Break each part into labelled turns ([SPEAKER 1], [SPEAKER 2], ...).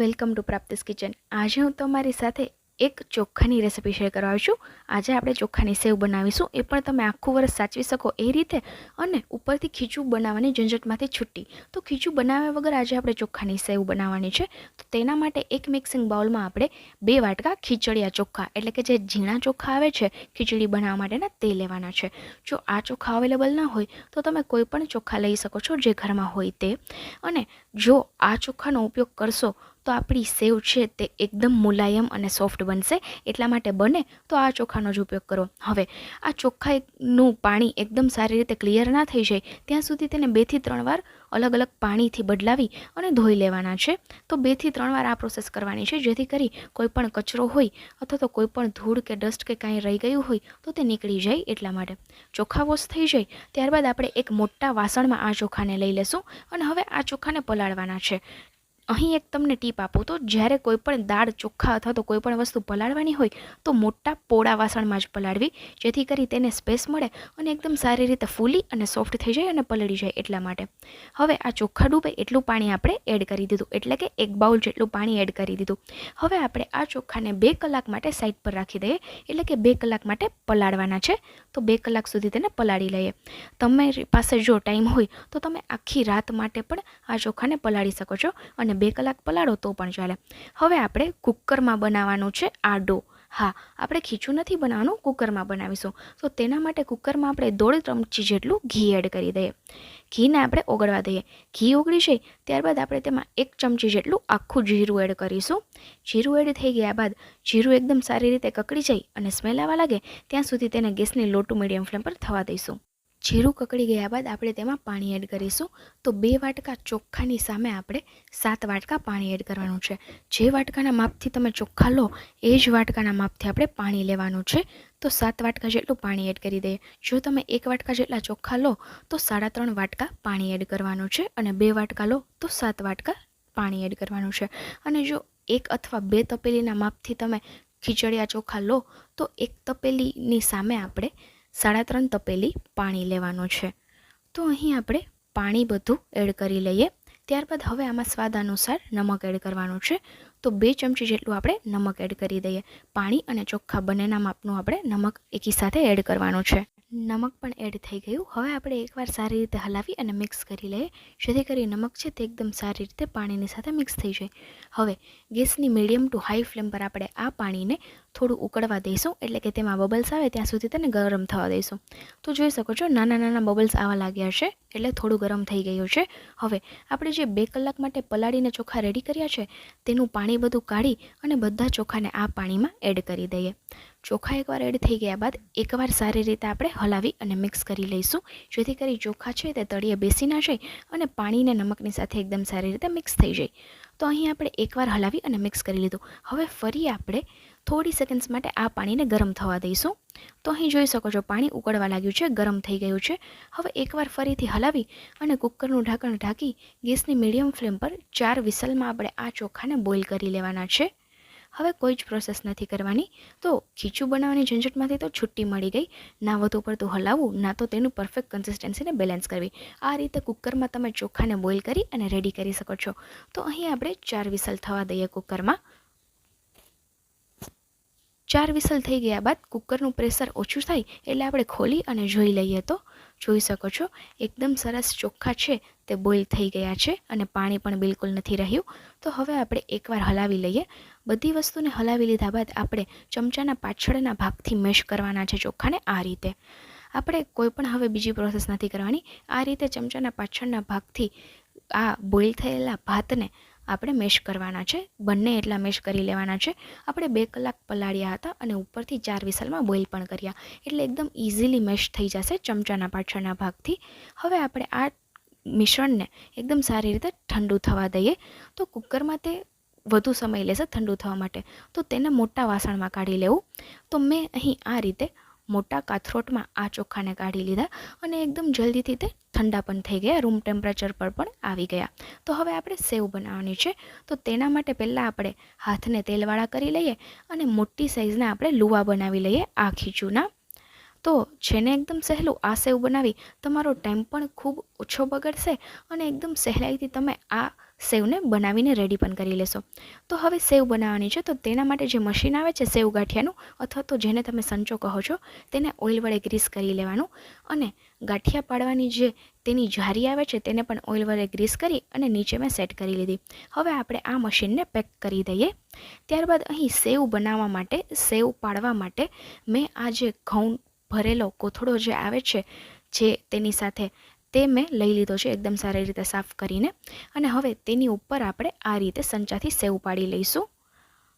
[SPEAKER 1] Welcome to પ્રાપ્તિસ kitchen. આજે હું તમારી સાથે એક ચોખાની રેસિપી શેર કરવા છું. આજે આપણે ચોખાની સેવ બનાવીશું. એ પણ તમે આખું વર્ષ સાચવી શકો એ રીતે અને ઉપરથી ખીચું બનાવવાની ઝંઝટમાંથી છૂટી. તો ખીચું બનાવ્યા વગર આજે આપણે ચોખાની સેવ બનાવવાની છે. તો તેના માટે એક મિક્સિંગ બાઉલમાં આપણે બે વાટકા ખીચડિયા ચોખા, એટલે કે જે ઝીણા ચોખા આવે છે, ખીચડી બનાવવા માટેના તે લેવાના છે. જો આ ચોખા અવેલેબલ ના હોય, તો તમે કોઈ પણ ચોખા લઈ શકો છો જે ઘરમાં હોય તે. અને જો આ ચોખાનો ઉપયોગ કરશો તો આપણી સેવ છે તે એકદમ મુલાયમ અને સોફ્ટ બનશે. એટલા માટે બને તો આ ચોખાનો જ ઉપયોગ કરો. હવે, આ ચોખાનું પાણી એકદમ સારી રીતે ક્લિયર ના થઈ જાય, ત્યાં સુધી તેને બેથી ત્રણ વાર અલગ અલગ પાણીથી બદલાવી અને ધોઈ લેવાના છે. તો બેથી ત્રણ વાર આ પ્રોસેસ કરવાની છે, જેથી કરી કોઈ પણ કચરો હોય અથવા તો કોઈપણ ધૂળ કે ડસ્ટ કે કાંઈ રહી ગયું હોય તો તે નીકળી જાય એટલા માટે. ચોખા વોશ થઈ જાય, ત્યારબાદ આપણે એક મોટા વાસણમાં આ ચોખાને લઈ લેશું અને હવે આ ચોખાને પલાળવાના છે. અહીં એક તમને ટીપ આપું તો જ્યારે કોઈ પણ દાળ ચોખ્ખા અથવા તો કોઈ પણ વસ્તુ પલાળવાની હોય તો મોટા પોળા વાસણમાં જ પલાળવી, જેથી કરી તેને સ્પેસ મળે અને એકદમ સારી રીતે ફૂલી અને સોફ્ટ થઈ જાય અને પલળી જાય એટલા માટે. હવે આ ચોખ્ખા ડૂબે એટલું પાણી આપણે એડ કરી દીધું, એટલે કે એક બાઉલ જેટલું પાણી એડ કરી દીધું. હવે આપણે આ ચોખાને બે કલાક માટે સાઈડ પર રાખી દઈએ, એટલે કે બે કલાક માટે પલાળવાના છે, તો બે કલાક સુધી તેને પલાળી લઈએ. તમારી પાસે જો ટાઈમ હોય તો તમે આખી રાત માટે પણ આ ચોખાને પલાળી શકો છો અને બે કલાક પલાળો તો પણ ચાલે. હવે આપણે કુકરમાં બનાવવાનું છે આડો. હા, આપણે ખીચું નથી બનાવવાનું, કુકરમાં બનાવીશું. તો તેના માટે કુકરમાં આપણે દોઢ ચમચી જેટલું ઘી એડ કરી દઈએ. ઘીને આપણે ઓગળવા દઈએ. ઘી ઓગળી જાય ત્યારબાદ આપણે તેમાં એક ચમચી જેટલું આખું જીરું એડ કરીશું. જીરું એડ થઈ ગયા બાદ જીરું એકદમ સારી રીતે કકડી જાય અને સ્મેલ આવવા લાગે, ત્યાં સુધી તેને ગેસની લોટું મીડિયમ ફ્લેમ પર થવા દઈશું. જીરું કકડી ગયા બાદ આપણે તેમાં પાણી એડ કરીશું. તો બે વાટકા ચોખ્ખાની સામે આપણે સાત વાટકા પાણી એડ કરવાનું છે. જે વાટકાના માપથી તમે ચોખ્ખા લો, એ જ વાટકાના માપથી આપણે પાણી લેવાનું છે. તો સાત વાટકા જેટલું પાણી એડ કરી દઈએ. જો તમે એક વાટકા જેટલા ચોખ્ખા લો, તો સાડા ત્રણ વાટકા પાણી એડ કરવાનું છે અને બે વાટકા લો, તો સાત વાટકા પાણી એડ કરવાનું છે. અને જો એક અથવા બે તપેલીના માપથી તમે ખીચડિયા ચોખા લો, તો એક તપેલીની સામે આપણે સાડા ત્રણ તપેલી પાણી લેવાનું છે. તો અહીં આપણે પાણી બધું એડ કરી લઈએ. ત્યારબાદ હવે આમાં સ્વાદ અનુસાર નમક એડ કરવાનું છે. તો બે ચમચી જેટલું આપણે નમક એડ કરી દઈએ. પાણી અને ચોખ્ખા બંનેના માપનું આપણે નમક એકી સાથે એડ કરવાનું છે. નમક પણ એડ થઈ ગયું. હવે આપણે એકવાર સારી રીતે હલાવી અને મિક્સ કરી લઈએ. જેથી કરી નમક છે તે એકદમ સારી રીતે પાણીની સાથે મિક્સ થઈ જાય. હવે ગેસની મીડિયમ ટુ હાઈ ફ્લેમ પર આપણે આ પાણીને થોડું ઉકળવા દઈશું. એટલે કે તેમાં બબલ્સ આવે ત્યાં સુધી તેને ગરમ થવા દઈશું. તો જોઈ શકો છો નાના નાના બબલ્સ આવા લાગ્યા છે. એટલે થોડું ગરમ થઈ ગયું છે. હવે આપણે જે બે કલાક માટે પલાળીને ચોખા રેડી કર્યા છે, તેનું પાણી બધું કાઢી અને બધા ચોખાને આ પાણીમાં એડ કરી દઈએ. ચોખા એકવાર એડ થઈ ગયા બાદ એકવાર સારી રીતે આપણે હલાવી અને મિક્સ કરી લઈશું. જેથી કરી ચોખા છે તે તળિયે બેસી ના જાય અને પાણીને નમકની સાથે એકદમ સારી રીતે મિક્સ થઈ જાય. તો અહીં આપણે એકવાર હલાવી અને મિક્સ કરી લીધું. હવે ફરી આપણે થોડી સેકન્ડ્સ માટે આ પાણીને ગરમ થવા દઈશું. તો અહીં જોઈ શકો છો પાણી ઉકળવા લાગ્યું છે, ગરમ થઈ ગયું છે. હવે એકવાર ફરીથી હલાવી અને કુકરનું ઢાંકણ ઢાંકી ગેસની મીડિયમ ફ્લેમ પર ચાર વિસલમાં આપણે આ ચોખાને બોઇલ કરી લેવાના છે. હવે કોઈ જ પ્રોસેસ નથી કરવાની. તો ખીચું બનાવવાની ઝંઝટમાંથી તો છુટ્ટી મળી ગઈ. ના વધુ પડતું હલાવવું, ના તો તેનું પરફેક્ટ કન્સિસ્ટન્સીને બેલેન્સ કરવી. આ રીતે કુકરમાં તમે ચોખાને બોઇલ કરી અને રેડી કરી શકો છો. તો અહીં આપણે ચાર વિસલ થવા દઈએ કુકરમાં. ચાર વિસલ થઈ ગયા બાદ કુકરનું પ્રેશર ઓછું થાય એટલે આપણે ખોલી અને જોઈ લઈએ તો. જોઈ શકો છો, એકદમ સરસ ચોખ્ખા છે, તે બોઇલ થઈ ગયા છે અને પાણી પણ બિલકુલ નથી રહ્યું. તો હવે આપણે એકવાર હલાવી લઈએ. બધી વસ્તુને હલાવી લીધા બાદ આપણે ચમચાના પાછળના ભાગથી મેશ કરવાના છે ચોખાને આ રીતે. આપણે કોઈ પણ હવે બીજી પ્રોસેસ નથી કરવાની. આ રીતે ચમચાના પાછળના ભાગથી આ બોઇલ થયેલા ભાતને આપણે મેશ કરવાના છે. બંને એટલા મેશ કરી લેવાના છે. આપણે બે કલાક પલાળ્યા હતા અને ઉપરથી ચાર વિસલમાં બોઇલ પણ કર્યા. એટલે એકદમ ઇઝીલી મેશ થઈ જશે ચમચાના પાછળના ભાગથી. હવે આપણે આ મિશ્રણને એકદમ સારી રીતે ઠંડુ થવા દઈએ. તો કુકરમાં તે વધુ સમય લેશે ઠંડુ થવા માટે. તો તેને મોટા વાસણમાં કાઢી લેવું. તો મેં અહીં આ રીતે મોટા કાથરોટમાં આ ચોખાને કાઢી લીધા અને એકદમ જલ્દીથી તે ઠંડા પણ થઈ ગયા રૂમ ટેમ્પરેચર પર પણ આવી ગયા. તો હવે આપણે સેવ બનાવવાની છે. તો તેના માટે પહેલાં આપણે હાથને તેલવાળા કરી લઈએ અને મોટી સાઇઝના આપણે લુવા બનાવી લઈએ આ ખીચુના. તો જેને એકદમ સહેલું આ સેવ બનાવી, તમારો ટાઈમ પણ ખૂબ ઓછો બગડશે અને એકદમ સહેલાઈથી તમે આ સેવને બનાવીને રેડી પણ કરી લેશો. તો હવે સેવ બનાવવાની છે, તો તેના માટે જે મશીન આવે છે, સેવ ગાંઠિયાનું, અથવા તો જેને તમે સંચો કહો છો, તેને ઓઇલ વડે ગ્રીસ કરી લેવાનું અને ગાંઠિયા પાડવાની જે તેની જારી આવે છે, તેને પણ ઓઇલ વડે ગ્રીસ કરી અને નીચે મેં સેટ કરી લીધી. હવે આપણે આ મશીનને પેક કરી દઈએ. ત્યારબાદ અહીં સેવ બનાવવા માટે, સેવ પાડવા માટે મેં આ જે ઘઉં ભરેલો કોથળો જે આવે છે, જે તેની સાથે તે મેં લઈ લીધો છે, એકદમ સારી રીતે સાફ કરીને. અને હવે તેની ઉપર આપણે આ રીતે સંચાથી સેવ પાડી લઈશું.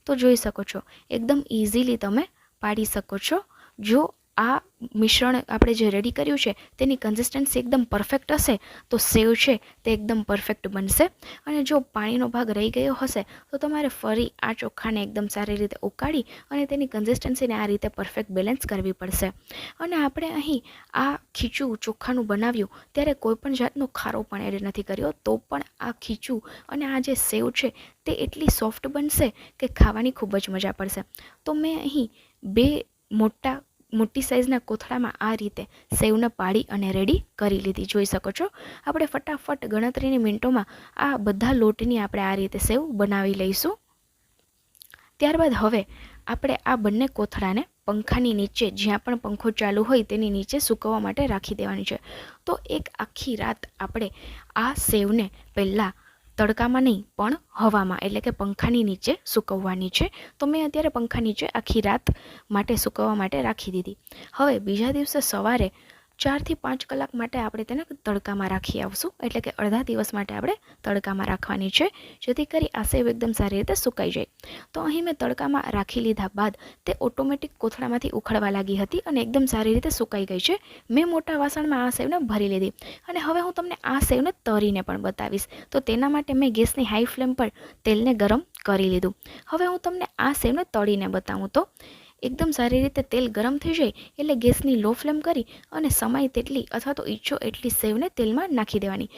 [SPEAKER 1] તો જોઈ શકો છો, એકદમ ઇઝીલી તમે પાડી શકો છો. જો આ મિશ્રણ આપણે જે રેડી કર્યું છે, તેની કન્સિસ્ટન્સી એકદમ પરફેક્ટ હશે, તો સેવ છે તે એકદમ પરફેક્ટ બનશે. અને જો પાણીનો ભાગ રહી ગયો હશે, તો તમારે ફરી આ ચોખાને એકદમ સારી રીતે ઉકાળી અને તેની કન્સિસ્ટન્સીને આ રીતે પરફેક્ટ બેલેન્સ કરવી પડશે. અને આપણે અહીં આ ખીચું ચોખાનું બનાવ્યું, ત્યારે કોઈપણ જાતનો ખારો પણ એડ નથી કર્યો, તો પણ આ ખીચું અને આ જે સેવ છે, તે એટલી સોફ્ટ બનશે કે ખાવાની ખૂબ જ મજા પડશે. તો મેં અહીં બે મોટા મોટી સાઇઝના કોથળામાં આ રીતે સેવને પાડી અને રેડી કરી લીધી. જોઈ શકો છો? આપણે ફટાફટ ગણતરીની મિનિટોમાં આ બધા લોટની આપણે આ રીતે સેવ બનાવી લઈશું. ત્યારબાદ હવે આપણે આ બંને કોથળાને પંખાની નીચે, જ્યાં પણ પંખો ચાલુ હોય તેની નીચે સૂકવવા માટે રાખી દેવાની છે. તો એક આખી રાત આપણે આ સેવને પહેલાં તડકામાં નહીં, પણ હવામાં, એટલે કે પંખાની નીચે સૂકવવાની છે. તો મેં અત્યારે પંખા નીચે આખી રાત માટે સૂકવવા માટે રાખી દીધી. હવે બીજા દિવસે સવારે ચારથી પાંચ કલાક માટે આપણે તેને તડકામાં રાખી આવશું. એટલે કે અડધા દિવસ માટે આપણે તડકામાં રાખવાની છે, જેથી કરી આ સેવ એકદમ સારી રીતે સુકાઈ જાય. તો અહીં મેં તડકામાં રાખી લીધા બાદ તે ઓટોમેટિક કોથળામાંથી ઉખડવા લાગી હતી અને એકદમ સારી રીતે સુકાઈ ગઈ છે. મેં મોટા વાસણમાં આ સેવને ભરી લીધી અને હવે હું તમને આ સેવને તરીને પણ બતાવીશ. તો તેના માટે મેં ગેસની હાઈ ફ્લેમ પર તેલને ગરમ કરી લીધું. હવે હું તમને આ સેવને તળીને બતાવું તો એકદમ સારી રીતે તેલ ગરમ થઈ જાય એટલે ગેસની લો ફ્લેમ કરી અને સમાય તેટલી અથવા તો ઈચ્છો એટલી સેવને તેલમાં નાખી દેવાની.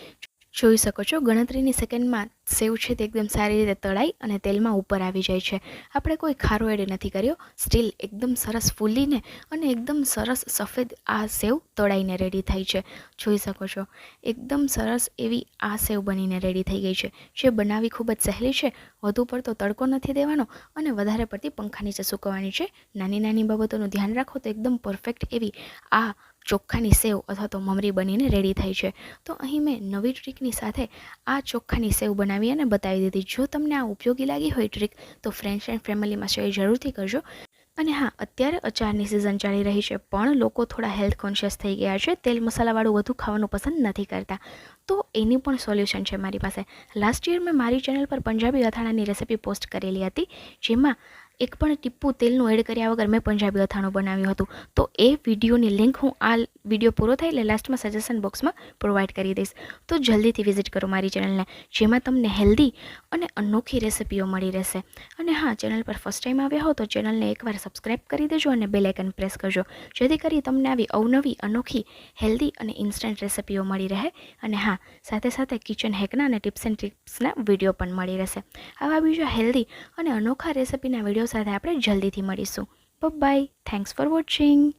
[SPEAKER 1] જોઈ શકો છો. ગણતરીની સેકન્ડમાં સેવ છે તે એકદમ સારી રીતે તળાઈ અને તેલમાં ઉપર આવી જાય છે. આપણે કોઈ ખારો એડ નથી કર્યો. સ્ટીલ એકદમ સરસ ફૂલીને અને એકદમ સરસ સફેદ આ સેવ તળાઈને રેડી થાય છે. જોઈ શકો છો. એકદમ સરસ એવી આ સેવ બનીને રેડી થઈ ગઈ છે. જે બનાવવી ખૂબ જ સહેલી છે. વધુ પડતો તડકો નથી દેવાનો અને વધારે પડતી પંખા નીચે સૂકવવાની છે. નાની નાની બાબતોનું ધ્યાન રાખો તો એકદમ પરફેક્ટ એવી આ ચોખ્ખાની સેવ અથવા તો મમરી બનીને રેડી થાય છે. તો અહીં મેં નવી ટ્રીકની સાથે આ ચોખ્ખાની સેવ બનાવી અને બતાવી દીધી. જો તમને આ ઉપયોગી લાગી હોય ટ્રીક તો ફ્રેન્ડ્સ એન્ડ ફેમિલીમાં શેર જરૂરથી કરજો. અને હા, અત્યારે અચારની સિઝન ચાલી રહી છે, પણ લોકો થોડા હેલ્થ કોન્શિયસ થઈ ગયા છે. તેલ મસાલાવાળું વધુ ખાવાનું પસંદ નથી કરતા. તો એની પણ સોલ્યુશન છે મારી પાસે. લાસ્ટ યર મેં મારી ચેનલ પર પંજાબી અથાણાની રેસિપી પોસ્ટ કરેલી હતી, જેમાં એક પણ ટીપું તેલનું એડ કર્યા વગર મેં પંજાબી અથાણું બનાવ્યું હતું. તો એ વિડીયોની લિંક હું આ વીડિયો પૂરો થાય એટલે લાસ્ટમાં સજેશન બોક્સમાં પ્રોવાઈડ કરી દઈશ. તો જલ્દીથી વિઝિટ કરો મારી ચેનલને જેમાં તમને હેલ્ધી અને અનોખી રેસિપીઓ મળી રહેશે. અને હા ચેનલ પર ફર્સ્ટ ટાઈમ આવ્યા હો તો ચેનલને એકવાર સબસ્ક્રાઈબ કરી દેજો અને બેલ આઇકન પ્રેસ કરજો. જેથી કરી તમને આવી અવનવી, અનોખી હેલ્ધી અને ઇન્સ્ટન્ટ રેસિપીઓ મળી રહે. અને હા, સાથે સાથે કિચન હેકના અને ટિપ્સ એન્ડ ટિપ્સના વીડિયો પણ મળી રહેશે. આવા બીજા હેલ્ધી અને અનોખા રેસિપીના વીડિયો સાથે આપણે જલ્દીથી મળીશું. By thanks for watching